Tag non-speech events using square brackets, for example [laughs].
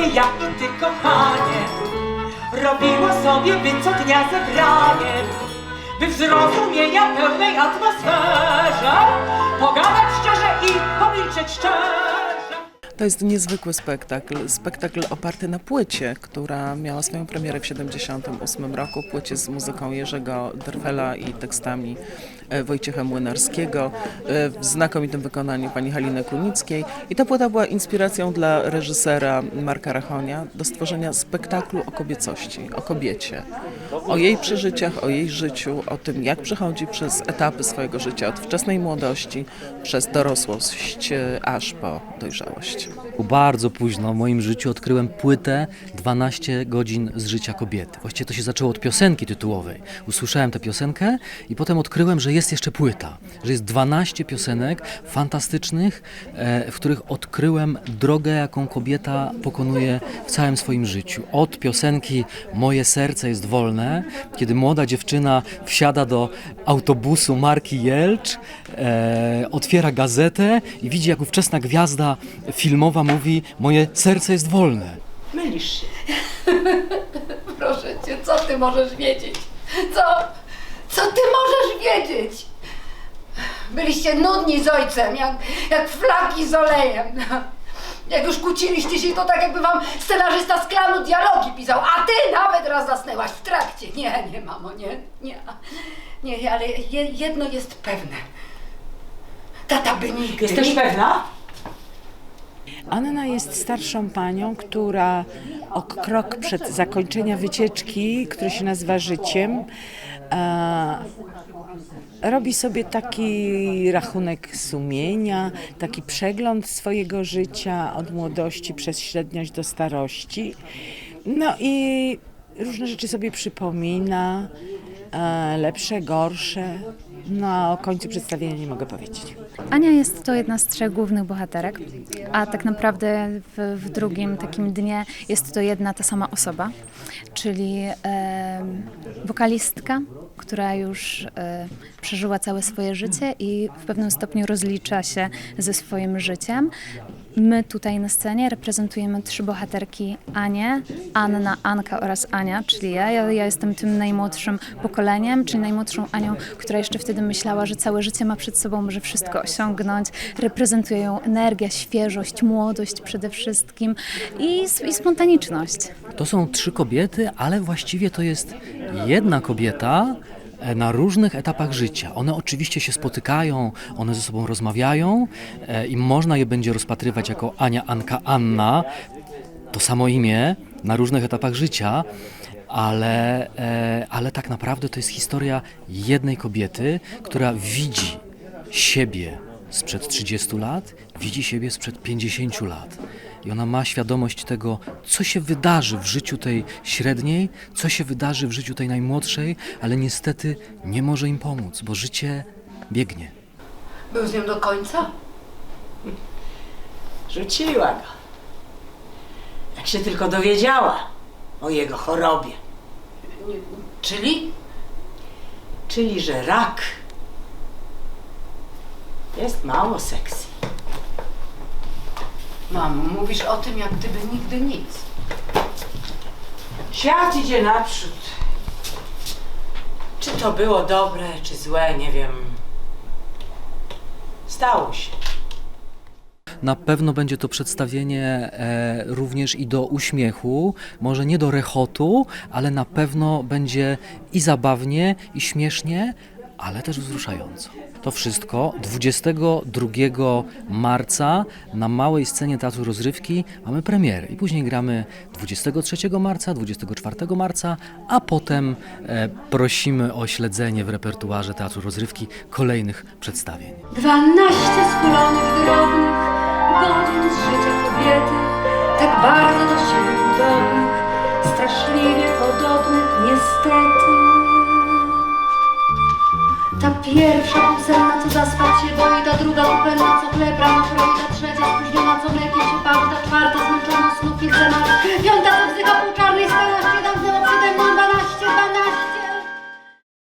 Dwoje jak ty kochanie, robiło sobie by co dnia zebranie, by w zrozumienia pełnej atmosferze pogadać szczerze i pomilczeć szczerze. To jest niezwykły spektakl. Spektakl oparty na płycie, która miała swoją premierę w 1978 roku. Płycie z muzyką Jerzego Drwela i tekstami e, Wojciecha Młynarskiego e, w znakomitym wykonaniu pani Haliny Kunickiej. I ta płyta była inspiracją dla reżysera Marka Rachonia do stworzenia spektaklu o kobiecości, o kobiecie. O jej przeżyciach, o jej życiu, o tym jak przechodzi przez etapy swojego życia od wczesnej młodości, przez dorosłość, e, aż po dojrzałość. Sure. Bardzo późno w moim życiu odkryłem płytę 12 godzin z życia kobiety. Właściwie to się zaczęło od piosenki tytułowej. Usłyszałem tę piosenkę i potem odkryłem, że jest jeszcze płyta, że jest 12 piosenek fantastycznych, e, w których odkryłem drogę, jaką kobieta pokonuje w całym swoim życiu. Od piosenki Moje serce jest wolne, kiedy młoda dziewczyna wsiada do autobusu marki Jelcz, e, otwiera gazetę i widzi, jak ówczesna gwiazda filmowa mówi: Moje serce jest wolne. Mylisz się. [laughs] Proszę cię, co ty możesz wiedzieć? Co? Co ty możesz wiedzieć? Byliście nudni z ojcem, jak, jak flaki z olejem. Jak już kłóciliście się, to tak jakby wam scenarzysta z klanu dialogi pisał, a ty nawet raz zasnęłaś w trakcie. Nie, nie, mamo, nie, nie. Nie, ale je, jedno jest pewne. Tata by nigdy... Jesteś pewna? Anna jest starszą panią, która o krok przed zakończenia wycieczki, który się nazywa życiem, e, robi sobie taki rachunek sumienia, taki przegląd swojego życia od młodości przez średniość do starości. No i różne rzeczy sobie przypomina, lepsze, gorsze. No a o końcu przedstawienia nie mogę powiedzieć. Ania jest to jedna z trzech głównych bohaterek, a tak naprawdę w, w drugim takim dnie jest to jedna ta sama osoba, czyli e, wokalistka, która już e, przeżyła całe swoje życie i w pewnym stopniu rozlicza się ze swoim życiem. My tutaj na scenie reprezentujemy trzy bohaterki Anię, Anna, Anka oraz Ania, czyli ja. ja. Ja jestem tym najmłodszym pokoleniem, czyli najmłodszą Anią, która jeszcze wtedy myślała, że całe życie ma przed sobą, może wszystko osiągnąć. Reprezentuje ją energia, świeżość, młodość przede wszystkim i, i spontaniczność. To są trzy kobiety, ale właściwie to jest jedna kobieta na różnych etapach życia. One oczywiście się spotykają, one ze sobą rozmawiają e, i można je będzie rozpatrywać jako Ania, Anka, Anna. To samo imię na różnych etapach życia, ale, e, ale tak naprawdę to jest historia jednej kobiety, która widzi siebie sprzed 30 lat, widzi siebie sprzed 50 lat. I ona ma świadomość tego, co się wydarzy w życiu tej średniej, co się wydarzy w życiu tej najmłodszej, ale niestety nie może im pomóc, bo życie biegnie. Był z nią do końca? Rzuciła go. Jak się tylko dowiedziała o jego chorobie. Czyli? Czyli, że rak jest mało seksy. Mamo, mówisz o tym, jak gdyby nigdy nic. Świat idzie naprzód. Czy to było dobre, czy złe, nie wiem. Stało się. Na pewno będzie to przedstawienie e, również i do uśmiechu, może nie do rechotu, ale na pewno będzie i zabawnie, i śmiesznie, ale też wzruszająco. To wszystko 22 marca na małej scenie Teatru Rozrywki mamy premierę i później gramy 23 marca, 24 marca, a potem e, prosimy o śledzenie w repertuarze Teatru Rozrywki kolejnych przedstawień. Dwanaście skulonych, drobnych godzin życia kobiety, tak bardzo do siebie podobnych, straszliwie podobnych niestety. Pierwsza półsenna, co zaspać się boi, ta druga upewna, co chleb